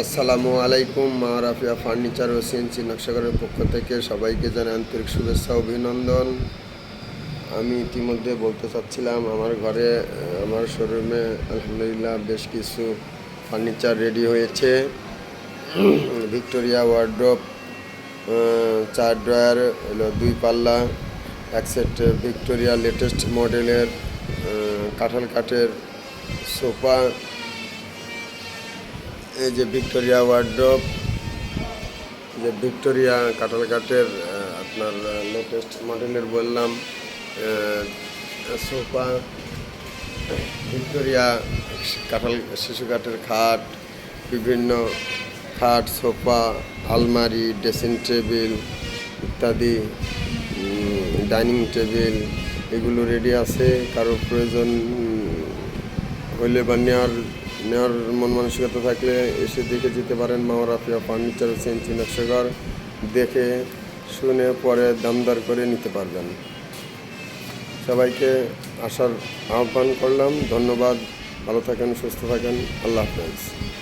আসসালামু আলাইকুম, মা রাফিয়া ফার্নিচার ও সিএনসি নকশাগরের পক্ষ থেকে সবাইকে জানাই আন্তরিক শুভেচ্ছা, অভিনন্দন। আমি ইতিমধ্যে বলতে চাচ্ছিলাম, আমার ঘরে, আমার শোরুমে আলহামদুলিল্লাহ বেশ কিছু ফার্নিচার রেডি হয়েছে। ভিক্টোরিয়া ওয়ার্ড্রপ চার ড্রয়ার, হলো দুই পাল্লা, এক সেট ভিক্টোরিয়া লেটেস্ট মডেলের কাঁঠাল কাঠের সোফা এই যে ভিক্টোরিয়া ওয়ার্ড্রপ যে ভিক্টোরিয়া কাঁঠাল কাঠের আপনার লেটেস্ট মডেলের বললাম সোফা, ভিক্টোরিয়া কাঁঠাল শিশু কাঠের খাট, বিভিন্ন খাট, সোফা, আলমারি ড্রেসিং টেবিল ইত্যাদি ডাইনিং টেবিল এগুলো রেডি আছে। কারও প্রয়োজন হইলে বা নেওয়ার নেওয়ার মন মানসিকতা থাকলে এসে দেখে যেতে পারেন মাওরাফিয়া ফার্নিচার সেন্সি নকশাগর দেখে শুনে পরে দামদার করে নিতে পারবেন। সবাইকে আসার আহ্বান করলাম। ধন্যবাদ। ভালো থাকেন, সুস্থ থাকেন। আল্লাহ হাফেজ।